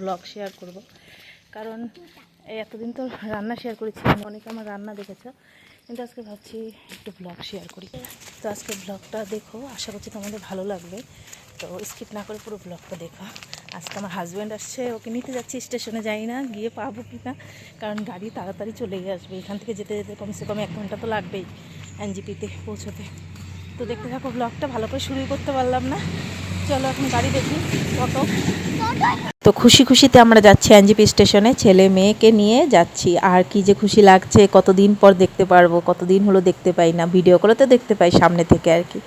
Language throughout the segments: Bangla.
ব্লগ শেয়ার করব। কারণ এতদিন তো রান্না শেয়ার করেছি, অনেকে আমার রান্না দেখেছ। কিন্তু আজকে ভাবছি একটু ব্লগ শেয়ার করি। তো আজকে ব্লগটা দেখো, আশা করছি তোমাদের ভালো লাগবে। তো স্কিপ না করে পুরো ব্লগটা দেখো। আজকে আমার হাজব্যান্ড আসছে, ওকে নিতে যাচ্ছি স্টেশনে যাই না, গিয়ে পাবো কি না। কারণ গাড়ি তাড়াতাড়ি চলে আসবে, এখান থেকে যেতে যেতে কমসে কম এক ঘণ্টা তো লাগবেই এনজিপিতে পৌঁছতে। তো দেখতে থাকো ব্লগটা ভালো করে শুরু করতে পারলাম না। চলো এখন গাড়ি দেখি, অটো। তো খুশি খুশিতে আমরা যাচ্ছি এনজিপি স্টেশনে, ছেলে মেয়েকে নিয়ে যাচ্ছি। আর কি যে খুশি লাগছে, কতদিন পর দেখতে পারব, কতদিন হলো দেখতে পাই না ভিডিও কলে তো দেখতে পাই সামনে থেকে আর কি।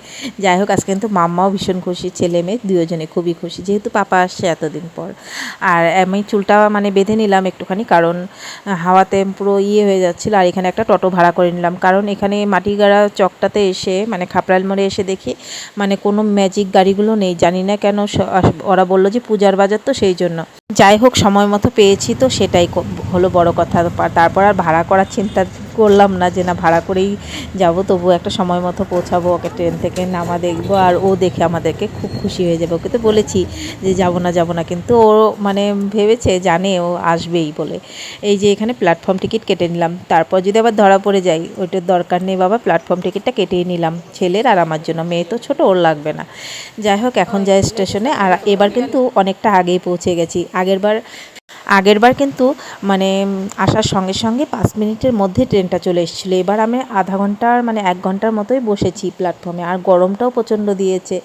যাই হোক, আজকে কিন্তু মাম্মাও ভীষণ খুশি, ছেলে মেয়ে দুজনে খুবই খুশি, যেহেতু পাপা আসছে এতদিন পর। আর আমি চুলটা মানে বেঁধে নিলাম একটুখানি, কারণ হাওয়াতে পুরো ইয়ে হয়ে যাচ্ছিল, আর এখানে একটা টোটো ভাড়া করে নিলাম। কারণ এখানে মাটিগাড়া চকটাতে এসে মানে খাপড়াল মোড়ে এসে দেখি মানে কোনো ম্যাজিক গাড়িগুলো নেই। জানি না কেন ওরা বলল যে পূজার বাজার তো সেই জন্য। যাই হোক, সময় মতো পেয়েছি তো সেটাই হলো বড় কথা। তারপর আর ভাড়া করার চিন্তা করলাম না যে না ভাড়া করেই যাব, তবু একটা সময় মতো পৌঁছাবো, ওকে ট্রেন থেকে নামা দেখব, আর ও দেখে আমাদেরকে খুব খুশি হয়ে যাবে। ওকে তো বলেছি যে যাব না যাব না, কিন্তু ও মানে ভেবেছে, জানে ও আসবেই বলে। এই যে এখানে প্ল্যাটফর্ম টিকিট কেটে নিলাম। তারপর যদি আবার ধরা পড়ে যাই ওইটার দরকার নেই বাবা প্ল্যাটফর্ম টিকিটটা কেটেই নিলাম। ছেলের আর আমার জন্য, মেয়ে তো ছোট, ওর লাগবে না। যাই হোক, এখন যাই স্টেশনে, আর এবার কিন্তু অনেকটা আগেই পৌঁছে গেছি। আগেরবার আগেরবার কিন্তু মানে আসার সঙ্গে সঙ্গে পাঁচ মিনিটের মধ্যে ট্রেনটা চলে এসেছিল। এবার আমি আধা ঘণ্টার মানে এক ঘণ্টার মতোই বসেছি প্ল্যাটফর্মে আর গরমটাও প্রচণ্ড দিয়েছে।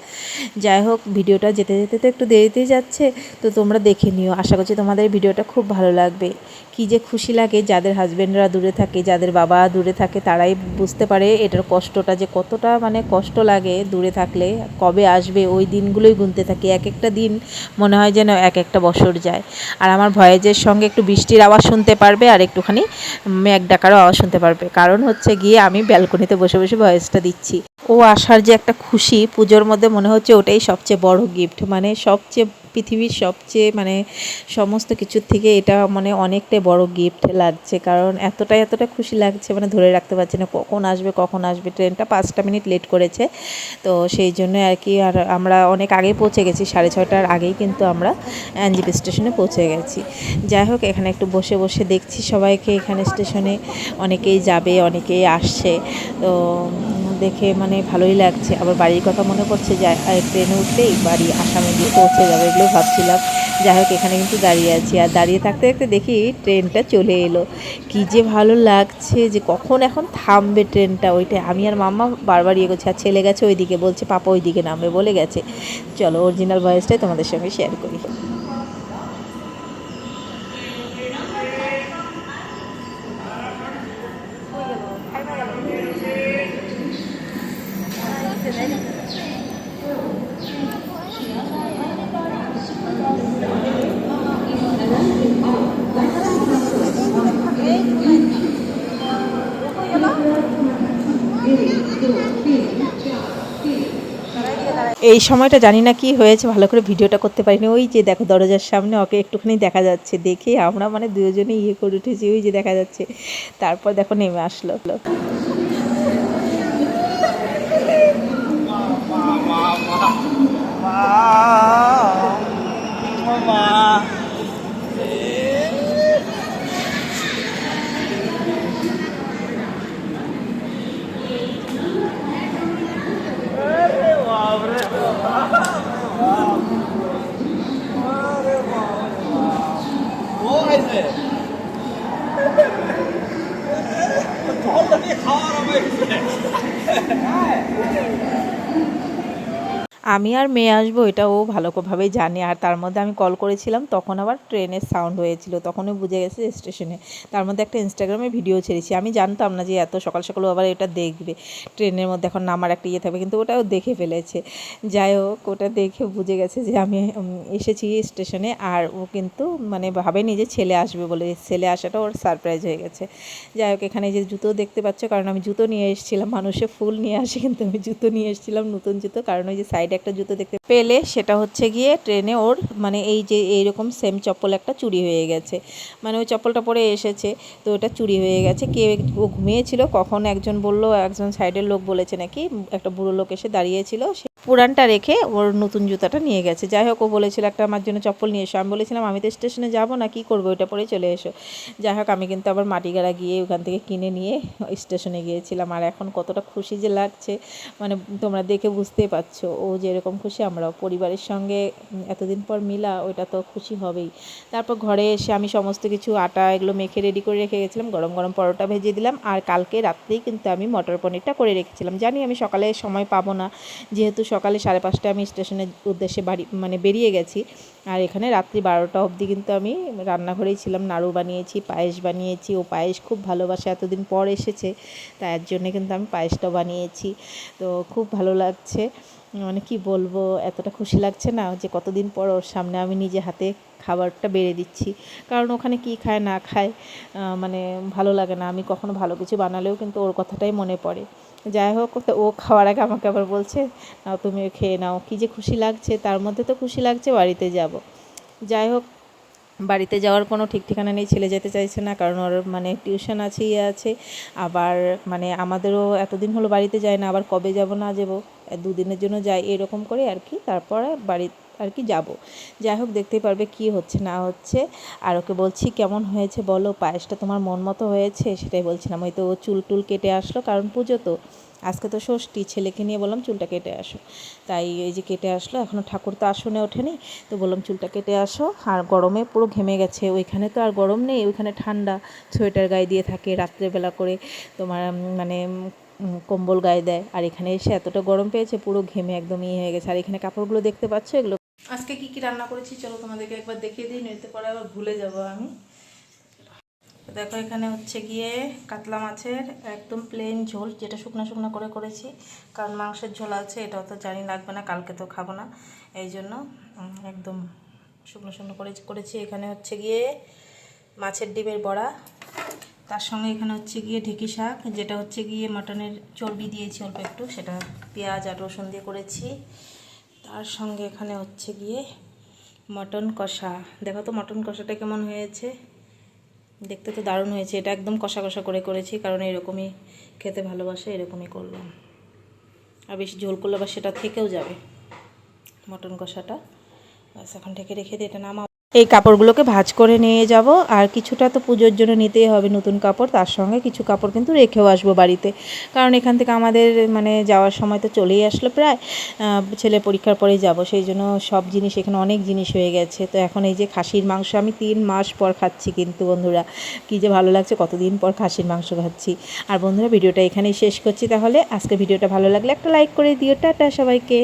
যাই হোক, ভিডিওটা যেতে যেতে তো একটু দেরিতেই যাচ্ছে। তো তোমরা দেখে নিও। আশা করছি তোমাদের ভিডিওটা খুব ভালো লাগবে। কি যে খুশি লাগে যাদের হাজব্যান্ডরা দূরে থাকে, যাদের বাবা দূরে থাকে, তারাই বুঝতে পারে এটার কষ্টটা যে কতটা মানে কষ্ট লাগে দূরে থাকলে, কবে আসবে, ওই দিনগুলোই গুনতে থাকি। এক একটা দিন মনে হয় যেন এক একটা বছর যায়। আর আমার ভয়েজের সঙ্গে একটু বৃষ্টির আওয়াজ শুনতে পারবে আর একটুখানি মেঘ ডাকারও আওয়াজ শুনতে পারবে। কারণ হচ্ছে গিয়ে আমি ব্যালকনিতে বসে বসে ভয়েসটা দিচ্ছি। ও আসার যে একটা খুশি, পুজোর মধ্যে মনে হচ্ছে ওটাই সবচেয়ে বড় গিফট মানে সবচেয়ে পৃথিবীর সবচেয়ে মানে সমস্ত কিছুর থেকে এটা মানে অনেকটাই বড় গিফট লাগছে। কারণ এতটাই এতটা খুশি লাগছে মানে ধরে রাখতে পারছি না কখন আসবে কখন আসবে। ট্রেনটা পাঁচটা মিনিট লেট করেছে। তো সেই জন্য আর কি আর আমরা অনেক আগে পৌঁছে গেছি, সাড়ে ছটার আগেই কিন্তু আমরা এনজিপি স্টেশনে পৌঁছে গেছি। যাই হোক, এখানে একটু বসে বসে দেখছি সবাইকে। এখানে স্টেশনে অনেকেই যাবে, অনেকেই আসছে। তো দেখে মানে ভালোই লাগছে। আবার বাড়ির কথা মনে পড়ছে যে ট্রেনে উঠলেই বাড়ি আসামে গিয়ে পৌঁছে যাবে এগুলো ভাবছিলাম। যাই হোক, এখানে কিন্তু দাঁড়িয়ে আছি। আর দাঁড়িয়ে থাকতে থাকতে দেখি ট্রেনটা চলে এলো। কি যে ভালো লাগছে যে, কখন এখন থামবে ট্রেনটা ওইটা? আমি আর মাম্মা বারবার ইয়ে করছি, আর ছেলে গেছে ওইদিকে। বলছে, পাপা ওইদিকে নামবে। বলে গেছে। চলো অরিজিনাল ভয়েসটাই তোমাদের সঙ্গে শেয়ার করি। এই সময়টা জানি না কি হয়েছে ভালো করে ভিডিওটা করতে পারিনি ওই যে দেখো দরজার সামনে ওকে একটুখানি দেখা যাচ্ছে দেখে আমরা মানে দুজনে ইয়ে করে উঠেছি ওই যে দেখা যাচ্ছে তারপর দেখো নেমে আসলো All right. আমি আর মেয়ে আসব, এটা ও ভালো ভাবেই জানে। আর তার মধ্যে আমি কল করেছিলাম, তখন আবার ট্রেনের সাউন্ড হয়েছিল, তখনই বুঝে গেছে স্টেশনে তার মধ্যে একটা ইনস্টাগ্রামে ভিডিও ছেড়েছি। আমি জানতাম না যে এত সকাল সকাল আবার এটা দেখবে। ট্রেনের মধ্যে এখন নামার একটা ইয়ে থাকবে, কিন্তু ওটাও দেখে ফেলেছে। যাই হোক, ওটা দেখে বুঝে গেছে যে আমি এসেছি স্টেশনে আর ও কিন্তু মানে ভাবেনি যে ছেলে আসবে বলে। ছেলে আসাটা ওর সারপ্রাইজ হয়ে গেছে। যাই হোক, এখানে যে জুতো দেখতে পাচ্ছ, কারণ আমি জুতো নিয়ে এসেছিলাম। মানুষে ফুল নিয়ে আসে, কিন্তু আমি জুতো নিয়ে এসেছিলাম নতুন জুতো। কারণ ওই যে সাইডে একটা জুতো দেখতে পেলে সেটা হচ্ছে গিয়ে ট্রেনে ওর মানে এই যে এইরকম সেম চপ্পল একটা চুরি হয়ে গেছে। মানে ওই চপ্পলটা পরে এসেছে, তো ওটা চুরি হয়ে গেছে। কে ও ঘুমিয়েছিল, কখন একজন বলল, একজন সাইডের লোক বলেছে নাকি, একটা বুড়ো লোক এসে দাঁড়িয়েছিল সে পুরানটা রেখে ওর নতুন জুতাটা নিয়ে গেছে। যাই হোক, ও বলেছিল একটা আমার জন্য চপ্পল নিয়ে এসো। আমি বলেছিলাম, আমি তো স্টেশনে যাব না, কি করব? ওইটা পরে চলে এসো। যাই হোক, আমি কিন্তু আবার মাটিগাড়া গিয়ে ওখান থেকে কিনে নিয়ে স্টেশনে গিয়েছিলাম। আর এখন কতটা খুশি যে লাগছে মানে তোমরা দেখে বুঝতেই পারছ। ও যেরকম খুশি, আমরাও পরিবারের সঙ্গে এতদিন পর মিলা, ওইটা তো খুশি হবেই। তারপর ঘরে এসে আমি সমস্ত কিছু, আটা এগুলো মেখে রেডি করে রেখে গেছিলাম। গরম গরম পরোটা ভেজে দিলাম। আর কালকে রাত্রেই কিন্তু আমি মটর পনিরটা করে রেখেছিলাম। জানি আমি সকালে সময় পাবো না, যেহেতু সকালে সাড়ে পাঁচটায় আমি স্টেশনের উদ্দেশ্যে বাড়ি মানে বেরিয়ে গেছি। আর এখানে রাত্রি বারোটা অবধি কিন্তু আমি রান্নাঘরেই ছিলাম। নাড়ু বানিয়েছি, পায়েস বানিয়েছি। ও পায়েস খুব ভালোবাসে, এতদিন পর এসেছে। তার জন্যে কিন্তু আমি পায়েসটা বানিয়েছি। তো খুব ভালো লাগছে। মানে কি বলব, এতটা খুশি লাগছে না যে কতদিন পর ওর সামনে আমি নিজে হাতে খাবারটা বেড়ে দিচ্ছি। কারণ ওখানে কি খায়, না খায় মানে ভালো লাগে না। আমি কখনো ভালো কিছু বানালেও কিন্তু ওর কথাটাই মনে পড়ে। যাই হোক, তো ও খাওয়ার আগে আমাকে আবার বলছে, নাও তুমিও খেয়ে নাও। কী যে খুশি লাগছে, তার মধ্যে তো খুশি লাগছে, বাড়িতে যাব। যাই হোক বাড়িতে যাওয়ার কোনো ঠিক ঠিকানা নেই, ছেলে যেতে চাইছে না, কারণ ওর মানে টিউশন আছে ইয়ে আছে। আবার মানে আমাদেরও এতদিন হলো বাড়িতে যায় না, আবার কবে যাব না যাব, দুদিনের জন্য যাই এরকম করে আর কি, তারপরে বাড়ি আর কি যাব। যাই হোক, দেখতেই পারবে কি হচ্ছে, না হচ্ছে। আর ওকে বলছি, কেমন হয়েছে বলো? পায়েসটা তোমার মন মতো হয়েছে? সেটাই বলছিলাম। ওই তো চুল টুল কেটে আসলো, কারণ পুজো তো। আজকে তো ষষ্ঠী, ছেলেকে নিয়ে বললাম চুলটা কেটে আসো। তাই এই যে কেটে আসলো এখনও ঠাকুর তো আসনে ওঠেনি, তো বললাম চুলটা কেটে আসো। আর গরমে পুরো ঘেমে গেছে, ওইখানে তো আর গরম নেই, ওইখানে ঠান্ডা। সোয়েটার গায়ে দিয়ে থাকে রাত্রেবেলা করে তোমার মানে কম্বল গায়ে দেয়। আর এখানে এসে এতটা গরম পেয়েছে, পুরো ঘেমে একদম ইয়ে হয়ে গেছে। আর এখানে কাপড়গুলো দেখতে পাচ্ছ? এগুলো আজকে কি কি রান্না করেছি, চলো তোমাদেরকে একবার দেখিয়ে দিই নইতে পরে আবার ভুলে যাব আমি। দেখো এখানে হচ্ছে গিয়ে কাতলা মাছের একদম প্লেন ঝোল, যেটা শুকনো শুকনো করে করেছি। কারণ মাংসের ঝোল আছে, এটা তো জানি লাগবে না, কালকে তো খাব না। এই জন্য একদম শুকনো শুকনো করে, করেছি। এখানে হচ্ছে গিয়ে মাছের ডিমের বড়া। তার সঙ্গে এখানে হচ্ছে গিয়ে ঢেকি শাক, যেটা হচ্ছে গিয়ে মাটনের চর্বি দিয়েছি অল্প একটু, সেটা পেঁয়াজ আর রসুন দিয়ে করেছি। তার সঙ্গে এখানে হচ্ছে গিয়ে মটন কষা। দেখো তো মটন কষাটা কেমন হয়েছে। দেখতে তো দারুণ হয়েছে। এটা একদম কষা কষা করে করেছি, কারণ এরকমই খেতে ভালোবাসে, এরকমই করলাম। আর বেশি ঝোল করলে বা সেটা থেকেও যাবে, মটন কষাটা। ব্যাস, এখন ঢেকে রেখে দিই এটা নামা এই কাপড়গুলোকে ভাঁজ করে নিয়ে যাব। আর কিছুটা তো পুজোর জন্য নিতেই হবে নতুন কাপড়, তার সঙ্গে কিছু কাপড় কিন্তু রেখেও আসব বাড়িতে। কারণ এখান থেকে আমাদের মানে যাওয়ার সময় তো চলেই আসলো প্রায়। ছেলে পরীক্ষার পরেই যাব, সেই জন্য সব জিনিস এখানে অনেক জিনিস হয়ে গেছে। তো এখন এই যে খাসির মাংস, আমি তিন মাস পর খাচ্ছি কিন্তু বন্ধুরা। কী যে ভালো লাগছে, কতদিন পর খাসির মাংস খাচ্ছি। আর বন্ধুরা, ভিডিওটা এখানেই শেষ করছি তাহলে। আজকে ভিডিওটা ভালো লাগলে একটা লাইক করে দিও। টাটা সবাইকে।